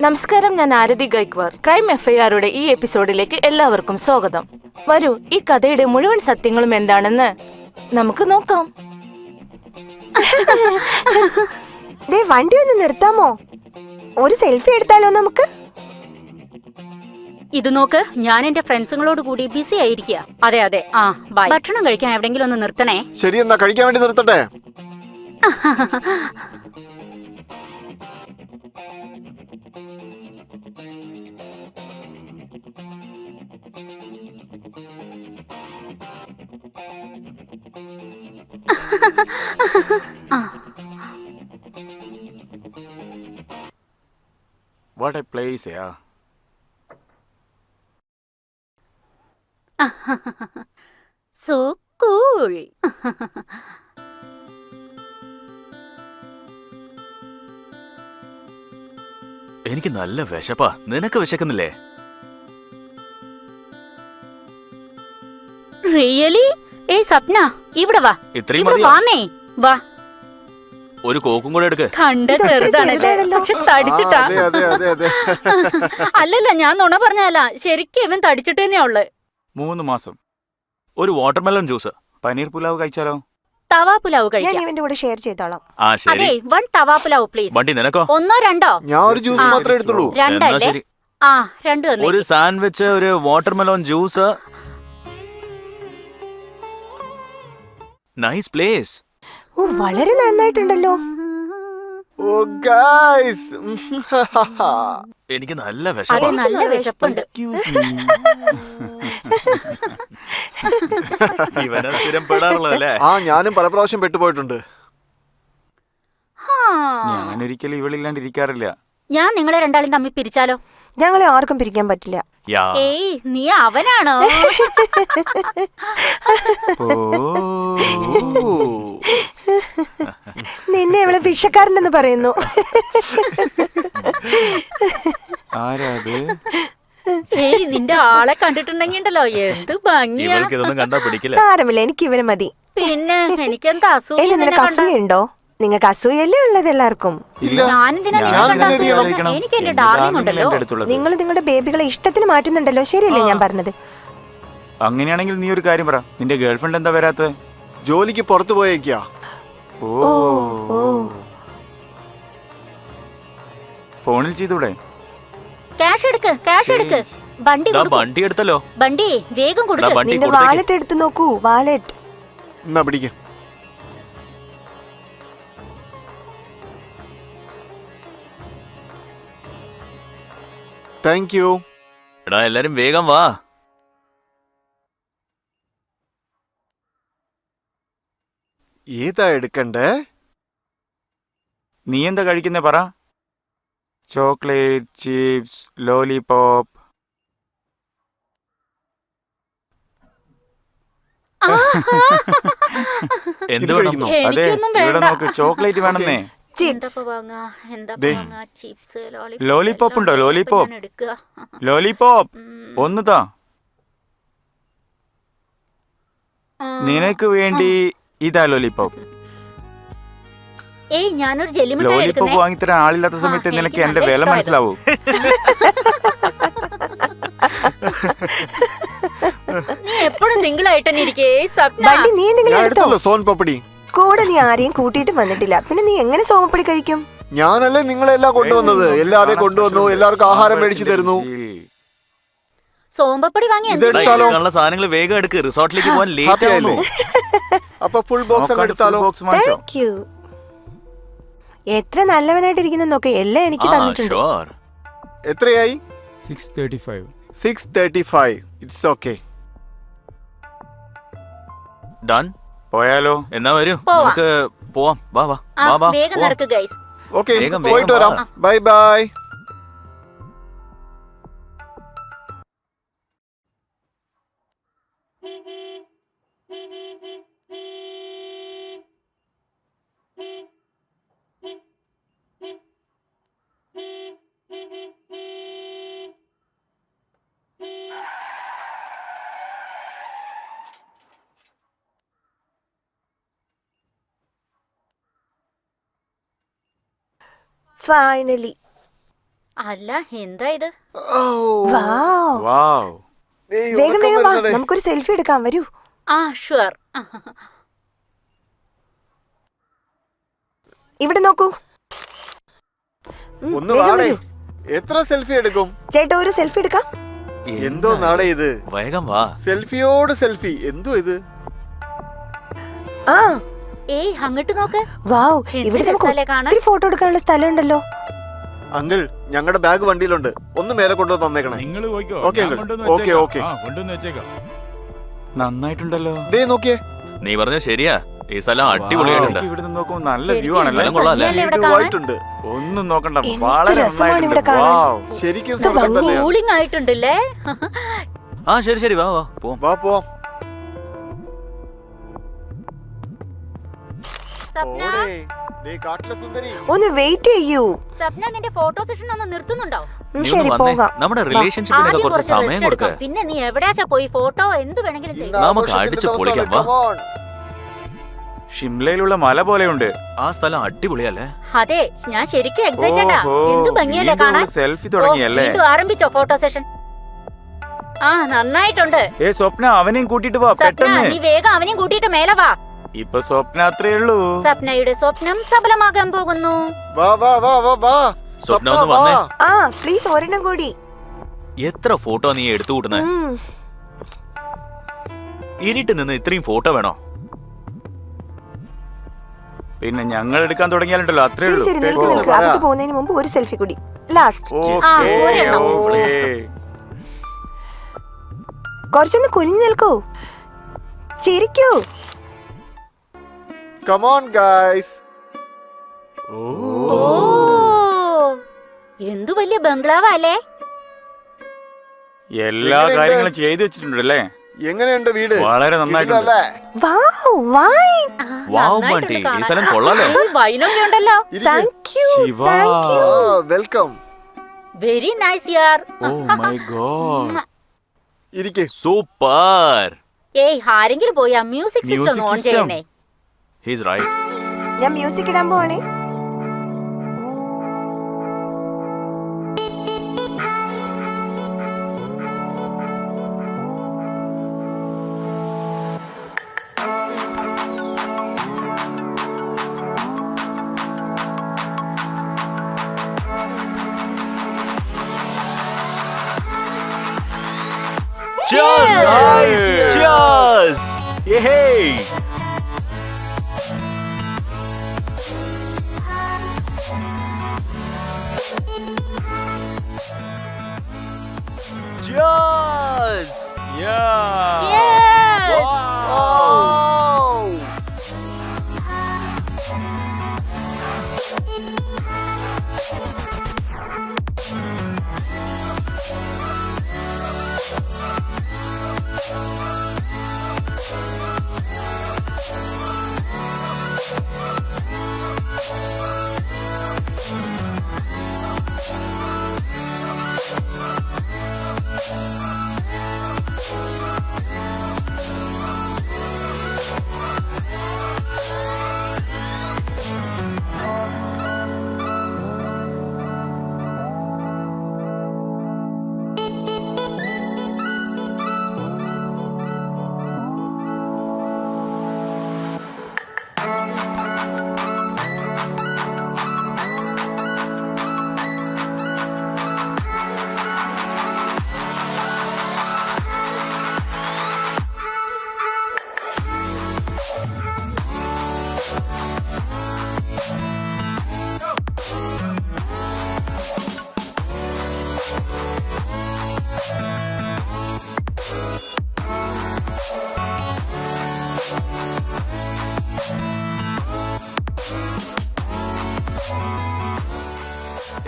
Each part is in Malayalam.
നമസ്കാരം ഞാൻ ആരതി ഗൈക്വാർ. ക്രൈം എഫ്ഐആറുടെ ഈ എപ്പിസോഡിലേക്ക് എല്ലാവർക്കും സ്വാഗതം. വരൂ ഈ കഥയുടെ മുഴുവൻ സത്യങ്ങളും എന്താണെന്ന് നമുക്ക് നോക്കാം. ദേ വണ്ടി ഒന്ന് നിർത്താമോ? ഒരു സെൽഫി എടുത്താലോ നമുക്ക്? ഇത് നോക്ക് ഞാൻ എന്റെ ഫ്രണ്ട്സുകളോട് കൂടി ബിസി ആയിരിക്കുക അതെ അതെ. ആ ബൈ. ഭക്ഷണം കഴിക്കാൻ എവിടെങ്കിലും ഒന്ന് നിർത്തണേ. ശരി എന്നാ കഴിക്കാൻ വേണ്ടി നിർത്തട്ടെ. What a place, yeah. So cool എനിക്ക് നല്ല വിശപ്പാ. നിനക്ക് വിശക്കുന്നില്ലേ? റിയലി ഏയ് സ്വപ്ന ഇവിടെ വാ. ഇത്രയും ഇവിടെ മതിയോ? വാന്നേ. വാ. ഒരു കോക്കും കൂടെ എടുക്ക്. കണ്ട ചെറുതാണല്ലേ പക്ഷെ തടിച്ചിട്ടാ. അതെ അതെ അതെ അതെ. അല്ലല്ല ഞാൻ നുണ പറഞ്ഞല്ല ശരിക്കും ഇവൻ തടിച്ചിട്ട് തന്നെയാ ഉള്ളത് മൂന്ന് മാസം. ഒരു വാട്ടർമെലൺ ജ്യൂസ് പനീർ പുലാവ് കഴിച്ചാലോ? തവാ പുലാവ് ഞാൻ കഴിക്കാം. ഇവന്റെ കൂടെ ഷെയർ ചെയ്തോളാം. ആ ശരി. അതെ വൺ തവാ പുലാവ് പ്ലീസ് വണ്ടി നിനക്കോ? ഒന്നോ രണ്ടോ? ഞാൻ ഒരു ജ്യൂസ് ആ. മാത്രമേ എടുത്തുള്ളൂ. എന്നാ രണ്ടല്ലേ ശരി. ആ രണ്ടു ഒരു സാൻഡ്വിച്ച് ഒരു വാട്ടർമെലോൺ ജ്യൂസ് നൈസ് പ്ലേസ് ഓ വളരെ നന്നായിട്ടുണ്ടല്ലോ. ഓ ഗൈസ് എനിക്ക് നല്ല അതെ വിശപ്പാ നല്ല വിശപ്പുണ്ട്. ഇവനെ സ്ഥിരം പെടാറുള്ളതല്ലേ? ആ ഞാനും പല പ്രാവശ്യം പെട്ടുപോയിട്ടുണ്ട്. ഹാ. ഞാൻ ഒരിക്കലും ഇവളില്ലാണ്ടിരിക്കാറില്ല ഞാൻ നിങ്ങളെ രണ്ടാളും തമ്മിൽ പിരിച്ചാലോ? ഞങ്ങളെ ആർക്കും പിരിക്കാൻ പറ്റില്ല. ഏയ് നീ അവനാണോ? ഇവളെ നിന്നെ അവളെ ഭിക്ഷക്കാരനെന്ന് പറയുന്നു. ഏയ് നിന്റെ ആളെ കണ്ടിട്ടുണ്ടെങ്കിണ്ടല്ലോ. എന്ത് ഭംഗിയാ. ഇവൾക്ക് ഇതൊന്നും കണ്ടാ പിടിക്കില്ല. സാരമില്ല എനിക്ക് ഇവനെ മതി. പിന്നെ എനിക്കെന്താ അസൂയ ഏത് നിന്നെ കണ്ടാ? അസൂയുണ്ടോ? നിങ്ങൾക്ക് അസൂയല്ലേ ഉള്ളത് എല്ലാവർക്കും. എനിക്ക് എന്റെ ഡാർലിംഗ് ഉണ്ടല്ലോ. നിങ്ങൾ നിങ്ങളുടെ ബേബികളെ ഇഷ്ടത്തിന് മാറ്റുന്നുണ്ടല്ലോ. ശരിയല്ലേ ഞാൻ പറഞ്ഞത്? അങ്ങനെയാണെങ്കിൽ നീ ഒരു കാര്യം പറ. നിന്റെ ഗേൾഫ്രണ്ട് എന്താ വരാത്തത് ജോലിക്ക് പുറത്തു പോയേക്കാ. ഓ. ഓ. ഫോണിൽ ചെയ്തൂടെ? ക്യാഷ് എടുക്ക് ക്യാഷ് എടുക്ക്. വണ്ടി ദാ വണ്ടി എടുത്തല്ലോ. വണ്ടി വേഗം കൊടുക്ക്. നിന്റെ വാലറ്റ് എടുത്തു നോക്കൂ വാലറ്റ് എന്നാ പിടിക്ക. താങ്ക് യു എടാ എല്ലാരും വേഗം വാ. ഏതാ എടുക്കണ്ടേ? നീ എന്താ കഴിക്കുന്നേ പറ. Chocolate chips lollipop. എന്ത് വേണം? കഴിക്കുന്നോ? അതെ ഇവിടെ. നോക്ക് ചോക്ലേറ്റ് വേണമെന്നേ. ചിപ്സ്. എന്താ വാങ്ങാ എന്താ ദേ. വാങ്ങാ ചിപ്സ് Lollipop ഉണ്ടോ? ലോലിപോപ്പ് എടുക്കുക. ലോലിപോപ്പ്. ഒന്ന് താ. നിനക്ക് വേണ്ടി ഇതാ ലോലിപോപ്പ് ഏയ് ഞാനൊരു ജെല്ലിമിഠായി ലോലിപോപ്പ് എടുക്കുന്നേ. വാങ്ങിത്തരാൻ ആളില്ലാത്ത സമയത്ത് നിനക്ക് എന്റെ വില. മനസ്സിലാവൂ. നീ എപ്പോഴും സിംഗിൾ ആയിട്ട് തന്നെ ഇരിക്കേ. സ്വപ്ന നീ എന്തെങ്കിലും ഞാൻ എടുത്തോ? സോൻ പപ്പടി. കൂടെ നീ ആരെയും കൂട്ടിയിട്ട് വന്നിട്ടില്ല. പിന്നെ നീ എങ്ങനെ സോമപ്പടി കഴിക്കും? ഞാനല്ലേ നിങ്ങളെല്ലാം കൊണ്ടുവന്നത്? എല്ലാരെയും കൊണ്ടുവന്നു എല്ലാവർക്കും ആഹാരം മേടിച്ചു തരുന്നു. സോമ്പപ്പടി വാങ്ങി ഇത് എന്ത് എടുത്താലോ? സാധനങ്ങൾ വേഗം എടുക്ക്. റിസോർട്ടിലേക്ക് പോകാൻ ലേറ്റ് ഹാപ്പി ആവുന്നു. അപ്പൊ ഫുൾ ബോക്സ് അങ്ങ് എടുത്താലോ? ബോക്സ് താങ്ക് യു എത്ര നല്ലവനായിട്ടിരിക്കുന്ന നോക്ക് എല്ലാം എനിക്ക് തന്നിട്ടുണ്ട്. ഷുവർ എത്രയായി? Six thirty five six thirty five it's okay done പോയാലോ? എന്നാ വരൂ. നമുക്ക് പോവാം. വാ വാ. വാ വാ. വേഗം നടക്ക് ഗൈസ് ഓക്കേ വേഗം, പോയിട്ട് വരാം. Bye bye. ഫൈനലി അല്ല എന്താ ഇത്? വാവ് വാവ് ഏയ്, വേഗം ഉറക്കം വേഗം വാ. വരുന്നടേ. നമുക്കൊരു സെൽഫി എടുക്കാം വരൂ. ആ ഷുവർ ഇവിടെ നോക്കൂ. ഉം, ഒന്ന് വേഗം വാടേ. വരൂ. എത്ര സെൽഫി എടുക്കും? ചേട്ടാ ഒരു സെൽഫി എടുക്കാം. എന്തോ നാടേ ഇത്. വേഗം വാ. സെൽഫിയോട് സെൽഫി. എന്തോ ഇത്? ആ ഏയ് അങ്ങോട്ട് നോക്ക്. വാവ് ഇവിടെ നമുക്ക് കാണാൻ? ഒത്തിരി ഫോട്ടോ എടുക്കാനുള്ള സ്ഥലം ഉണ്ടല്ലോ അങ്കിൾ ഞങ്ങളുടെ ബാഗ് വണ്ടിയിലുണ്ട്. ഒന്ന് മേലെ കൊണ്ടുവന്ന് തന്നേക്കണേ. നിങ്ങൾ പോയിക്കോ. ഓക്കേ, ഓക്കേ, വെച്ചേക്കാം. നന്നായിട്ടുണ്ടല്ലോ. ദേ നോക്കിയേ. നീ പറഞ്ഞ ശരിയാ. ഈ സ്ഥലം അടിപൊളിയായിട്ടുണ്ട്. ഇവിടെ നിന്ന് നോക്കുമ്പോൾ നല്ല വ്യൂ ആണല്ലേ. ഒന്നും നോക്കണ്ട വളരെ ശരിക്കും. ആയിട്ടുണ്ടല്ലേ? ആ ശരി ശരി. വാ വാ പോവാം. വാ പോവാം. ഒന്ന് വെയിറ്റ് ചെയ്യൂ. സ്വപ്ന നിന്റെ ഫോട്ടോ സെഷൻ ഒന്ന് നിർത്തുന്നുണ്ടോ? നീ ശരി പോകാം. നമ്മുടെ റിലേഷൻഷിപ്പിനൊക്കെ കുറച്ച് സമയം കൊടുക്ക. പിന്നെ നീ എവിടെയാച്ചാ പോയി ഫോട്ടോ എന്ത് വേണമെങ്കിലും ചെയ്യും. നമുക്ക് അടിച്ചു പൊളിക്കാം, വാ. ഷിംലയിലുള്ള മല പോലെയുണ്ട്. ആ സ്ഥലം അടിപൊളിയല്ലേ? അതെ ഞാൻ ശരിക്കും എക്സൈറ്റഡാ എന്ത് ഭംഗിയല്ലേ കാണാൻ? സെൽഫി തുടങ്ങിയല്ലേ? ആരംഭിച്ചോ ഫോട്ടോ സെഷൻ ആ നന്നായിട്ടുണ്ട്. ഏ സ്വപ്ന അവനെയും കൂട്ടിട്ട് വാ പെട്ടെന്ന്. നീ വേഗം അവനെയും കൂട്ടിയിട്ട് മേലെ വാ. ഇപ്പൊ സ്വപ്ന അത്രേ ഉള്ളൂ. സ്വപ്നയുടെ സ്വപ്നം സഫലമാകാൻ പോകുന്നു. വാ വാ വാ വാ വാ. സ്വപ്ന സ്വപ്ന, വന്നേ. വാ. ആ പ്ലീസ് ഒരെണ്ണം കൂടി. എത്ര ഫോട്ടോ നീ എടുത്തു കൂട്ടുന്നേ? ഇരിട്ട് ഇരുട്ട് നിന്ന് ഇത്രയും ഫോട്ടോ വേണോ? പിന്നെ ഞങ്ങൾ എടുക്കാൻ തുടങ്ങിയാലുണ്ടല്ലോ അത്രേ ശരി ഉള്ളൂ. ശരി നിൽക്ക് ഓ, നിൽക്ക്. പറയാ. പോകുന്നതിന് മുമ്പ് ഒരു സെൽഫി കൂടി. ലാസ്റ്റ് ആ, ഓക്കേ, ഒരെണ്ണം. ഓക്കേ. കുറച്ചൊന്ന് കുനിഞ്ഞു നിൽക്കൂ. ചിരിക്കൂ. Come on, guys. ഓ എന്തു വലിയ ബംഗ്ലാവല്ലേ? എല്ലാ എങ്ങനെയുണ്ട്? കാര്യങ്ങളും ചെയ്തു വെച്ചിട്ടുണ്ടല്ലേ? എങ്ങനെയുണ്ട് വീട്? വളരെ നന്നായിട്ടുണ്ട്. വൈൻ ആ, വാവ് നന്നായിട്ടുണ്ട് ഈ കാണാൻ. സ്ഥലം കൊള്ളാലേ. ഏയ്, വൈനൊക്കെ ഉണ്ടല്ലോ. ഇരിക്ക്. Thank you Shiva. Thank you ആ, welcome. വെരി നൈസ് യാർ ഓ മൈ ഗോഡ് ഇരിക്കേ. സൂപ്പർ ഏയ് ആരെങ്കിലും പോയി ആ മ്യൂസിക് സിസ്റ്റം ഒന്ന് ഓൺ system. ചെയ്യുന്നേ. ഹീസ് റൈറ്റ് ഞാൻ മ്യൂസിക് ഇടാൻ പോവാണേ Cheers! Cheers! Yay! Jaws! Yeah!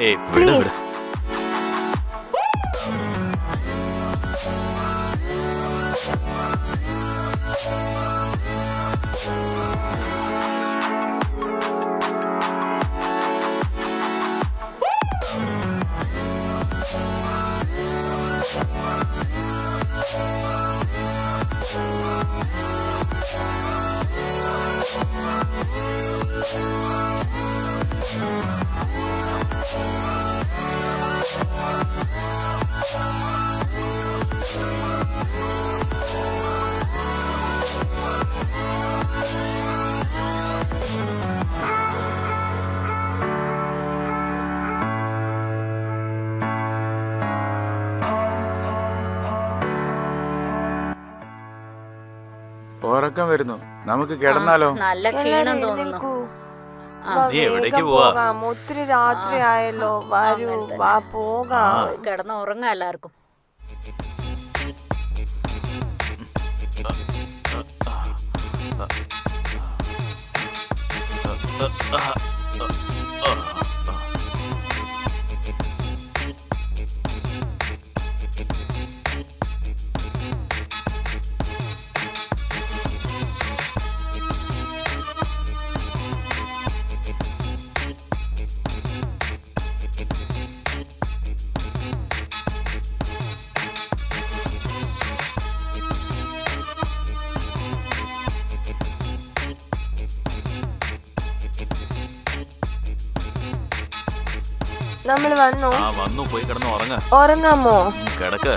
ഏയ് വിട് ഉറക്കം വരുന്നു നമുക്ക് കിടന്നാലോ നല്ല ക്ഷീണം തോന്നുന്നു ആ. നീ എവിടേക്ക് പോവാ? ഒത്തിരി രാത്രി ആയല്ലോ വരൂ വാ പോകാം കിടന്ന് ഉറങ്ങാം എല്ലാവർക്കും നമ്മൾ വന്നു. ആ വന്നു പോയി കിടന്ന് ഉറങ്ങ. ഉറങ്ങാമോ? കിടക്ക്.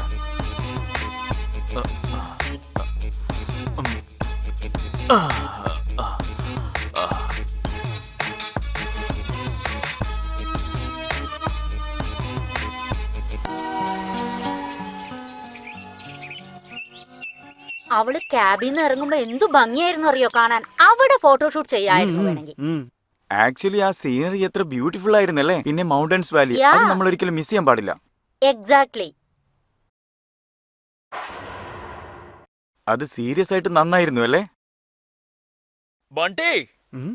അവൾ ക്യാബിൽ നിന്ന് ഇറങ്ങുമ്പോ എന്തു ഭംഗിയായിരുന്നു അറിയോ കാണാൻ. അവിടെ ഫോട്ടോഷൂട്ട് ചെയ്യായിരുന്നു വേണമെങ്കിൽ. ആക്ച്വലി ആ സീനറി എത്ര ബ്യൂട്ടിഫുൾ ആയിരുന്നല്ലേ? പിന്നെ മൗണ്ടൻസ് വാലി Yeah. അത് നമ്മൾ ഒരിക്കലും മിസ് ചെയ്യാൻ പാടില്ല. എക്സാക്ട്ലി അത് സീരിയസ് ആയിട്ട് നന്നായിരുന്നു അല്ലേ? ബണ്ടി! ഉം?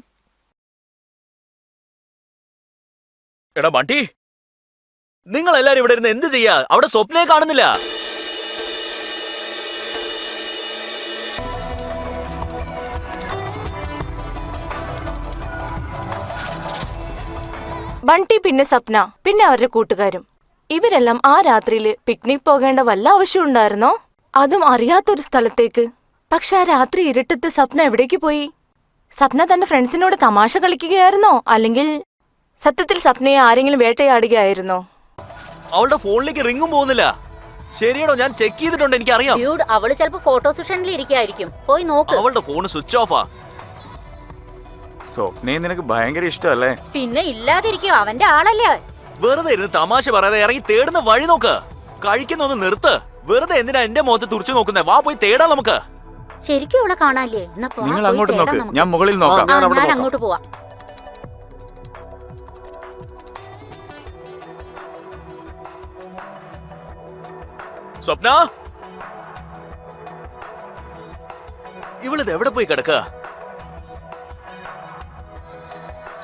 എടാ ബണ്ടി! നിങ്ങൾ എല്ലാരും ഇവിടെ ഇരുന്ന് എന്ത് ചെയ്യാ? അവിടെ സ്വപ്നയെ കാണുന്നില്ല. ബണ്ടി പിന്നെ സപ്ന പിന്നെ അവരുടെ കൂട്ടുകാരും. ഇവരെല്ലാം ആ രാത്രിയിൽ പിക്നിക് പോകേണ്ട വല്ല ആവശ്യം ഉണ്ടായിരുന്നോ? അതും അറിയാത്തൊരു സ്ഥലത്തേക്ക്. പക്ഷെ ആ രാത്രി ഇരുട്ടത്ത് സപ്ന എവിടേക്ക് പോയി? സപ്ന തന്റെ ഫ്രണ്ട്സിനോട് തമാശ കളിക്കുകയായിരുന്നോ? അല്ലെങ്കിൽ സത്യത്തിൽ സപ്നയെ ആരെങ്കിലും വേട്ടയാടുകയായിരുന്നോ? അവളുടെ ഫോണിലേക്ക് റിങ്ങും പോകുന്നില്ല. ശരിയാണോ ഞാൻ ചെക്ക് ചെയ്തിട്ടുണ്ട് എനിക്കറിയാം. ഡ്യൂഡ് അവൾ ചിലപ്പോ ഫോട്ടോ സെഷനിൽ ഇരിക്കായിരിക്കും. പോയി നോക്ക്. അവളുടെ ഫോൺ സ്വിച്ച് ഓഫാ സ്വപ്നയെ നിനക്ക് ഭയങ്കര ഇഷ്ടമല്ലേ? പിന്നെ ഇല്ലാതിരിക്കും അവന്റെ ആളല്ലേ വെറുതെ ഇരുന്ന് തമാശ പറയാതെ ഇറങ്ങി തേടുന്ന വഴി നോക്ക്. കഴിക്കുന്ന ഒന്ന് നിർത്ത്. വെറുതെ എന്തിനാ എന്റെ മുഖത്ത് തുറച്ചു നോക്കുന്നേ? വാ പോയി തേടാ നമുക്ക്. ശരിക്കും കാണാല്ലേ നിങ്ങൾ അങ്ങോട്ട് നോക്ക്. ഞാൻ മുകളിൽ നോക്കാം. ഞാൻ. അങ്ങോട്ട് പോവാം. സ്വപ്ന? ഇവളിത് എവിടെ പോയി കിടക്ക?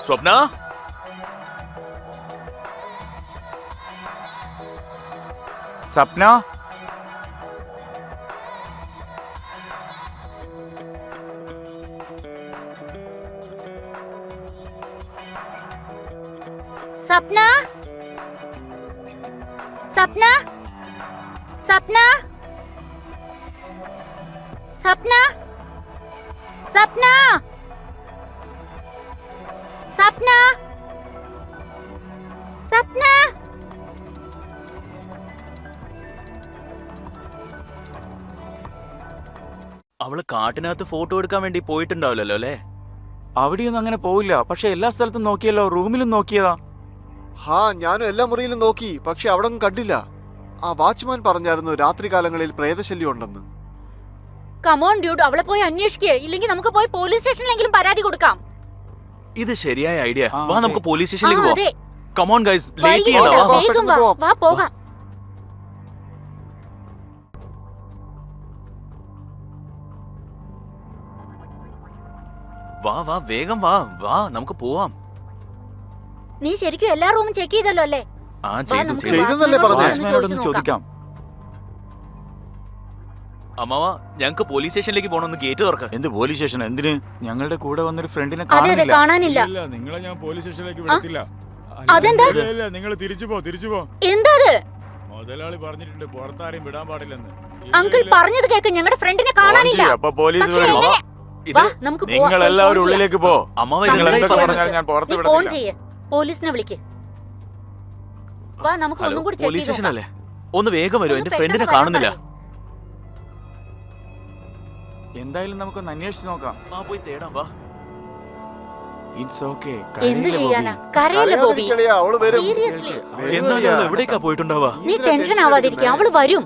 स्वप्ना? सपना सपना सपना सपना सपना सपना കാട്ടിനകത്ത് ഫോട്ടോ എടുക്കാൻ വേണ്ടി പോയിട്ടുണ്ടാവില്ലല്ലോ അല്ലേ? അവിടെയൊന്നും അങ്ങനെ പോവില്ല. പക്ഷെ എല്ലാ സ്ഥലത്തും നോക്കിയല്ലോ റൂമിലും നോക്കിയതാ. ഹാ ഞാനും എല്ലാ മുറിയിലും നോക്കി പക്ഷെ അവിടെ ഒന്നും കണ്ടില്ല. ആ വാച്ച്മാൻ പറഞ്ഞായിരുന്നു രാത്രി കാലങ്ങളിൽ പ്രേതശല്യം ഉണ്ടെന്ന്. കമോൺ ഡ്യൂഡ് അവളെ പോയി അന്വേഷിക്കേ. ഇല്ലെങ്കിൽ നമുക്ക് പോയി പോലീസ് സ്റ്റേഷനിലെങ്കിലും പരാതി കൊടുക്കാം. ഇത് ശരിയായ ഐഡിയ. വാ നമുക്ക് പോലീസ് സ്റ്റേഷനിലേക്ക് പോവാം. കമോൺ ഗൈസ് ലേറ്റ് ചെയ്യണ്ട. വാ, പെട്ടെന്ന് പോവാം. വാ പോകാം. വാ വാ വേഗം വാ വാ നമുക്ക് പോവാം. നീ ശരിക്കും എല്ലാ റൂമും ചെക്ക് ചെയ്തല്ലോ അല്ലേ? ആ ചെയ്തു നമുക്ക് ചെയ്തു. ചെയ്തെന്നല്ലേ പറഞ്ഞേ? വാച്ച്മാനോടൊന്ന് ചോദിക്കാം. അമ്മാവ ഞങ്ങക്ക് പോലീസ് സ്റ്റേഷനിലേക്ക് പോകണമെന്ന് ഗേറ്റ് തുറക്ക. എന്ത് പോലീസ് സ്റ്റേഷൻ എന്തിന്? ഞങ്ങളുടെ കൂടെ വന്നൊരു ഫ്രണ്ടിനെ അതെ അതെ കാണുന്നില്ല കാണാനില്ല. ഇല്ല നിങ്ങളെ ഞാൻ പോലീസ് സ്റ്റേഷനിലേക്ക് വിടത്തില്ല. അതെന്താ? ഇല്ല, ഇല്ല നിങ്ങൾ തിരിച്ചു പോ തിരിച്ചു പോ. എന്താ അത്? മുതലാളി പറഞ്ഞിട്ടുണ്ട് പുറത്താരെയും വിടാൻ പാടില്ലെന്ന്. ഇല്ല, അങ്കിൾ ഇല്ല. പറഞ്ഞത് കേക്ക് ഞങ്ങളുടെ ഫ്രണ്ടിനെ കാണാനില്ല. അപ്പോൾ അപ്പൊ പോലീസ് പക്ഷേ വരും എങ്ങനെ? നമുക്ക്. നിങ്ങൾ എല്ലാവരും ഉള്ളിലേക്ക് പോ. അമ്മ നിങ്ങൾ നിങ്ങൾ എന്തൊക്കെ പറഞ്ഞാൽ ഞാൻ പുറത്ത് ഫോൺ ചെയ്യ്. പോലീസിനെ വിളിക്ക്. വാ നമുക്ക് ഒന്നും കൂടി പോലീസ് ചെക്ക് സ്റ്റേഷൻ അല്ലേ ഒന്ന് വേഗം വരൂ എന്റെ ഫ്രണ്ടിനെ കാണുന്നില്ല. എന്തായാലും നമുക്കൊന്ന് അന്വേഷിച്ച് നോക്കാം. ആ പോയി തേടാം വാ. ഇറ്റ്സ് ഓക്കെ എന്ത് ചെയ്യാനാ? കരയില്ല ബോബി. അവൾ വരും. സീരിയസ്ലി. അവൾ എവിടേക്കാ പോയിട്ടുണ്ടാവാ നീ ടെൻഷൻ ടെൻഷൻ ആവാതിരിക്കുക അവൾ വരും.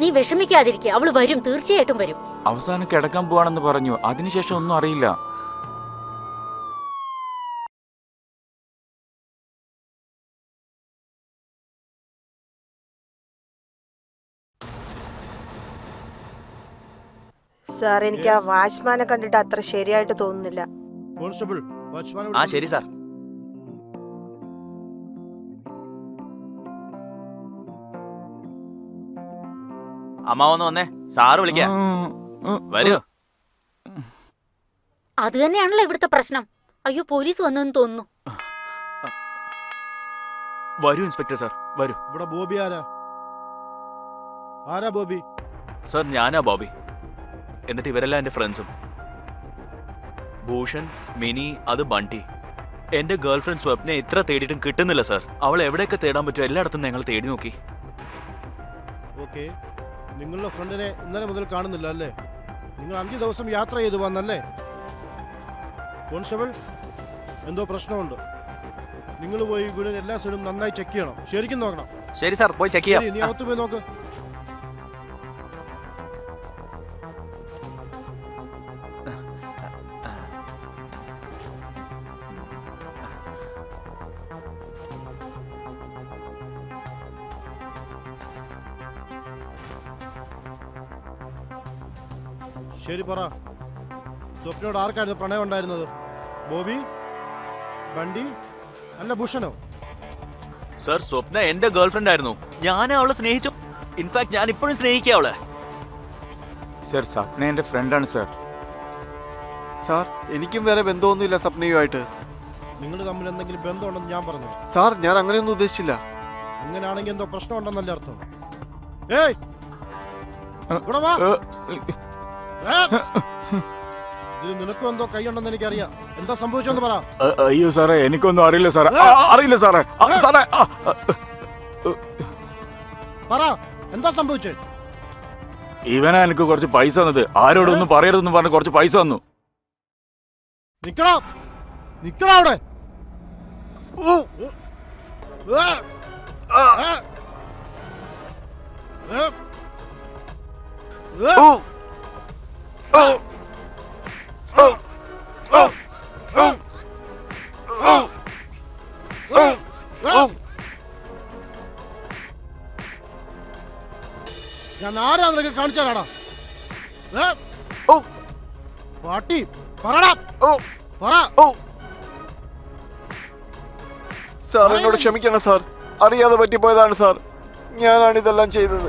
നീ വിഷമിക്കാതിരിക്കുക അവൾ വരും തീർച്ചയായിട്ടും വരും. അവസാനം കിടക്കാൻ പോവാണെന്ന് പറഞ്ഞു. അതിനുശേഷം ഒന്നും അറിയില്ല. സാർ എനിക്ക് ആ വാച്ച്മാനെ കണ്ടിട്ട് അത്ര ശരിയായിട്ട് തോന്നുന്നില്ല. കോൺസ്റ്റബിൾ വാച്ച്മാൻ ആ ശരി സാർ. അമ്മ വന്ന് വന്നേ. സാറ് വിളിക്ക. വരൂ. അത് തന്നെയാണല്ലോ ഇവിടുത്തെ പ്രശ്നം. അയ്യോ പോലീസ് വന്നെന്ന് തോന്നുന്നു. വരൂ ഇൻസ്പെക്ടർ സാർ. വരൂ. ഇവിടെ ബോബി ആരാ? ആരാ ബോബി? സാർ ഞാനാ ബോബി. എന്നിട്ട് ഇവരെല്ലാം എന്റെ ഫ്രണ്ട്സും. ഭൂഷൺ മിനി അത് ബണ്ടി. എന്റെ ഗേൾ ഫ്രണ്ട് സ്വപ്നെ ഇത്ര തേടിയിട്ടും കിട്ടുന്നില്ല സാർ. അവൾ എവിടെയൊക്കെ തേടാൻ പറ്റുമോ? എല്ലായിടത്തും ഞങ്ങൾ തേടി നോക്കി. ഓക്കെ. നിങ്ങളുടെ ഫ്രണ്ടിനെ ഇന്നലെ മുതൽ കാണുന്നില്ല അല്ലേ? നിങ്ങൾ അഞ്ച് ദിവസം യാത്ര ചെയ്തു വന്നല്ലേ? കോൺസ്റ്റബിൾ എന്തോ പ്രശ്നമുണ്ട്. നിങ്ങൾ പോയി വീടിന് എല്ലാ സൈഡും നന്നായി ചെക്ക് ചെയ്യണം. ശരിക്കും നോക്കണം. ശരി സാർ പോയി ചെക്ക് ചെയ്യാം. നീ അകത്ത് പോയി നോക്ക്. പറ. സ്വപ്നയോട് ആർക്കായിരുന്നു പ്രണയം ഉണ്ടായിരുന്നത്? ബോബി? ബണ്ടി? അല്ല ഭൂഷണോ? സർ സ്വപ്ന എന്റെ ഗേൾഫ്രണ്ട് ആയിരുന്നു. ഞാൻ അവളെ സ്നേഹിച്ചു. ഇൻഫാക്ട് ഞാൻ ഇപ്പോഴും സ്നേഹിക്കുക അവളെ. സർ സ്വപ്ന എന്റെ ഫ്രണ്ടാണ് സർ. സാർ എനിക്കും വേറെ ബന്ധമൊന്നുമില്ല സ്വപ്നയുമായിട്ട്. നിങ്ങൾ തമ്മിൽ എന്തെങ്കിലും ബന്ധമുണ്ടെന്ന് ഞാൻ പറഞ്ഞു. സാർ ഞാൻ അങ്ങനെയൊന്നും ഉദ്ദേശിച്ചില്ല. അങ്ങനെയാണെങ്കിൽ എന്തോ പ്രശ്നമുണ്ടെന്നല്ലേ അർത്ഥം. ഏയ്! ഇവിടെ വാ. നിനക്കും എന്തോ കൈയുണ്ടെന്ന് എനിക്കറിയാം. എന്താ സംഭവിച്ചെന്ന് പറ. അയ്യോ സാറേ എനിക്കൊന്നും അറിയില്ല സാറേ. ആ, അറിയില്ല സാറേ. ആ, സാറേ ആ, ആ, പറ എന്താ സംഭവിച്ചേ? ഇവനാ എനിക്ക് കുറച്ച് പൈസ തന്നത്. ആരോടൊന്നും പറയരുതെന്ന് പറഞ്ഞ് കുറച്ച് പൈസ തന്നു. നിക്കടാ നിക്കടാ അവിടെ? ഏ! ഏ! ഏ! ഏ! ഏ! ഞാൻ ആരാ നിനക്ക് കാണിച്ചു തരാടാ. പാട്ടി പറടാ. പറ. സാർ എന്നോട് ക്ഷമിക്കണം സാർ. അറിയാതെ പറ്റിപ്പോയതാണ് സാർ. ഞാനാണ് ഇതെല്ലാം ചെയ്തത്.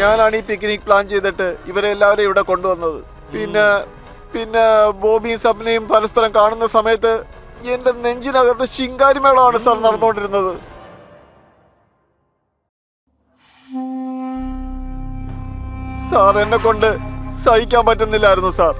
ഞാനാണ് ഈ പിക്നിക് പ്ലാൻ ചെയ്തിട്ട് ഇവരെ എല്ലാവരും ഇവിടെ കൊണ്ടുവന്നത്. പിന്നെ പിന്നെ ബോബിയും സപ്നയും പരസ്പരം കാണുന്ന സമയത്ത് എന്റെ നെഞ്ചിനകത്ത് ശിങ്കാരിമേളമാണ് സാർ നടന്നുകൊണ്ടിരുന്നത്. സാർ എന്നെ കൊണ്ട് സഹിക്കാൻ പറ്റുന്നില്ലായിരുന്നു സാർ.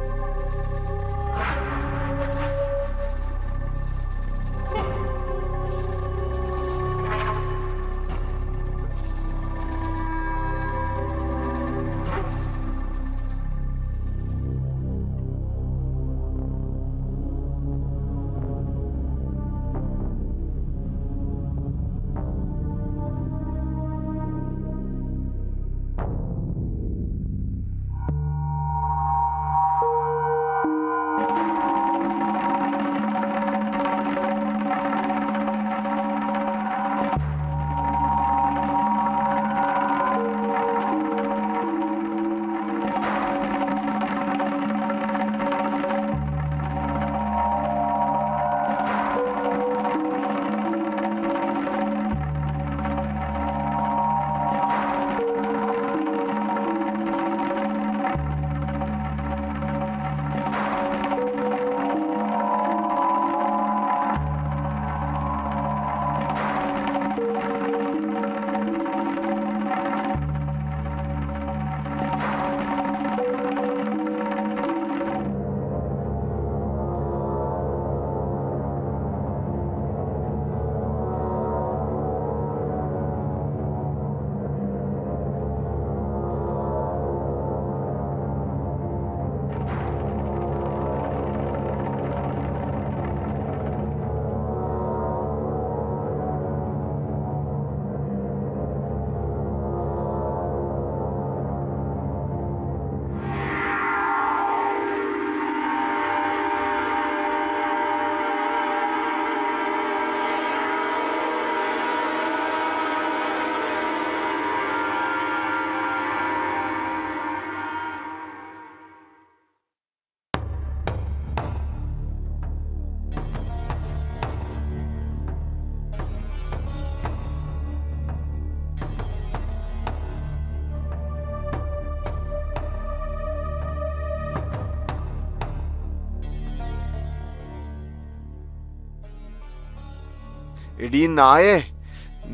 എടീ നായേ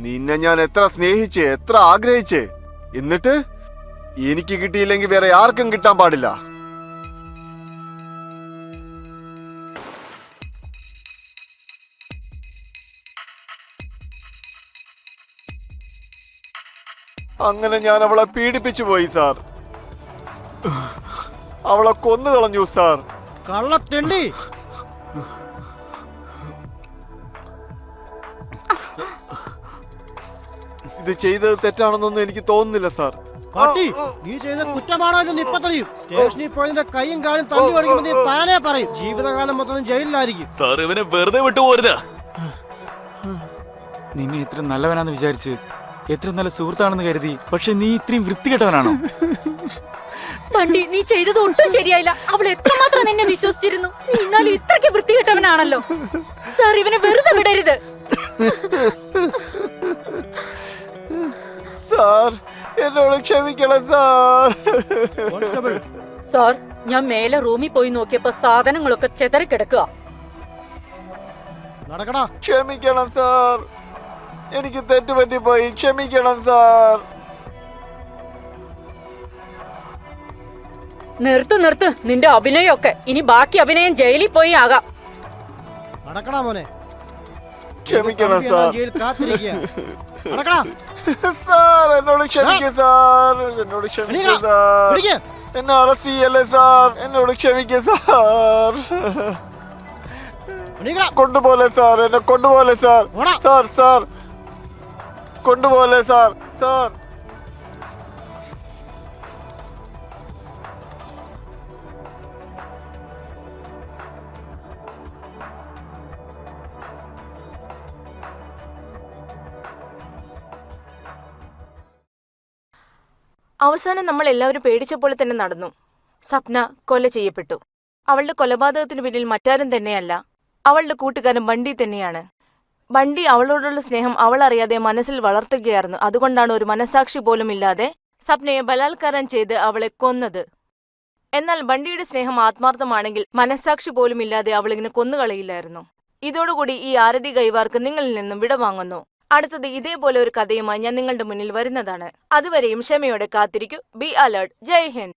നിന്നെ ഞാൻ എത്ര സ്നേഹിച്ച് എത്ര ആഗ്രഹിച്ച്. എന്നിട്ട് എനിക്ക് കിട്ടിയില്ലെങ്കിൽ വേറെ ആർക്കും കിട്ടാൻ പാടില്ല. അങ്ങനെ ഞാൻ അവളെ പീഡിപ്പിച്ചു പോയി സാർ. അവളെ കൊന്നു കളഞ്ഞു സാർ. കള്ളത്തെണ്ടി. ഇത് ചെയ്തത് തെറ്റാണെന്നൊന്നും എനിക്ക് തോന്നുന്നില്ല സാർ. പാട്ടി നീ ചെയ്ത കുറ്റമാണോ എന്ന് ഇപ്പൊ തെളിയും. സ്റ്റേഷനിൽ പോയതിന്റെ കൈയും കാലും തല്ലി പഠിക്കുമ്പോൾ നീ താനേ പറയും. ജീവിതകാലം മൊത്തം ജയിലിലായിരിക്കും. സാർ ഇവനെ വെറുതെ വിട്ടുപോരുത്. നിന്നെ എത്ര നല്ലവനാന്ന് വിചാരിച്ച് എത്ര നല്ല സുഹൃത്താണെന്ന് കരുതി പക്ഷെ നീ ഇത്രയും വൃത്തികെട്ടവനാണോ? വണ്ടി നീ ചെയ്തത് ഒട്ടും ശരിയായില്ല. അവൾ എത്രമാത്രം നിന്നെ വിശ്വസിച്ചിരുന്നു? നീ എന്നാലും ഇത്രയ്ക്ക് വൃത്തികെട്ടവനാണല്ലോ. സാർ ഇവനെ വെറുതെ വിടരുത്. സാർ എന്നോട് ക്ഷമിക്കണം സാർ. സാർ ഞാൻ മേലെ റൂമിൽ പോയി നോക്കിയപ്പോ സാധനങ്ങളൊക്കെ ചെതറിക്കിടക്കുക. നടക്കടാ. ക്ഷമിക്കണം സാർ. എനിക്ക് തെറ്റുപറ്റിപ്പോയി ക്ഷമിക്കണം സാർ. നിർത്തു നിർത്ത്. നിന്റെ അഭിനയൊക്കെ ഇനി ബാക്കി അഭിനയം ജയിലിൽ പോയി ആകാം. നടക്കടാ മോനെ. ക്ഷമിക്കണം സാർ. ജയിലിൽ കാത്തിരിക്കുക. നടക്കടാ. സാർ എന്നോട് ക്ഷമിക്കുക സാർ എന്നോട് ക്ഷമിക്കുക. സാർ. എന്നെ അറസ്റ്റ് ചെയ്യല്ലേ സാർ? എന്നോട് ക്ഷമിക്കുക സാർ. കൊണ്ടുപോലെ സാർ എന്നെ കൊണ്ടുപോലെ sir. Sir sir. കൊണ്ടുപോലെ sir sir. അവസാനം നമ്മൾ എല്ലാവരും പേടിച്ചപ്പോൾ തന്നെ നടന്നു. സപ്ന കൊല ചെയ്യപ്പെട്ടു. അവളുടെ കൊലപാതകത്തിന് പിന്നിൽ മറ്റാരും തന്നെയല്ല അവളുടെ കൂട്ടുകാരൻ വണ്ടി തന്നെയാണ്. വണ്ടി അവളോടുള്ള സ്നേഹം അവൾ അറിയാതെ മനസ്സിൽ വളർത്തുകയായിരുന്നു. അതുകൊണ്ടാണ് ഒരു മനസാക്ഷി പോലും ഇല്ലാതെ സപ്നയെ ബലാത്കാരം ചെയ്ത് അവളെ കൊന്നത്. എന്നാൽ വണ്ടിയുടെ സ്നേഹം ആത്മാർത്ഥമാണെങ്കിൽ മനസാക്ഷി പോലും ഇല്ലാതെ അവളിങ്ങനെ കൊന്നുകളയില്ലായിരുന്നു. ഇതോടുകൂടി ഈ ആരതി കൈവാർക്ക് നിങ്ങളിൽ നിന്നും വിടവാങ്ങുന്നു. അടുത്തത് ഇതേപോലെ ഒരു കഥയുമായി ഞാൻ നിങ്ങളുടെ മുന്നിൽ വരുന്നതാണ്. അതുവരെയും ക്ഷമയോടെ കാത്തിരിക്കൂ. ബി അലേർട്ട് ജയ് ഹിന്ദ്.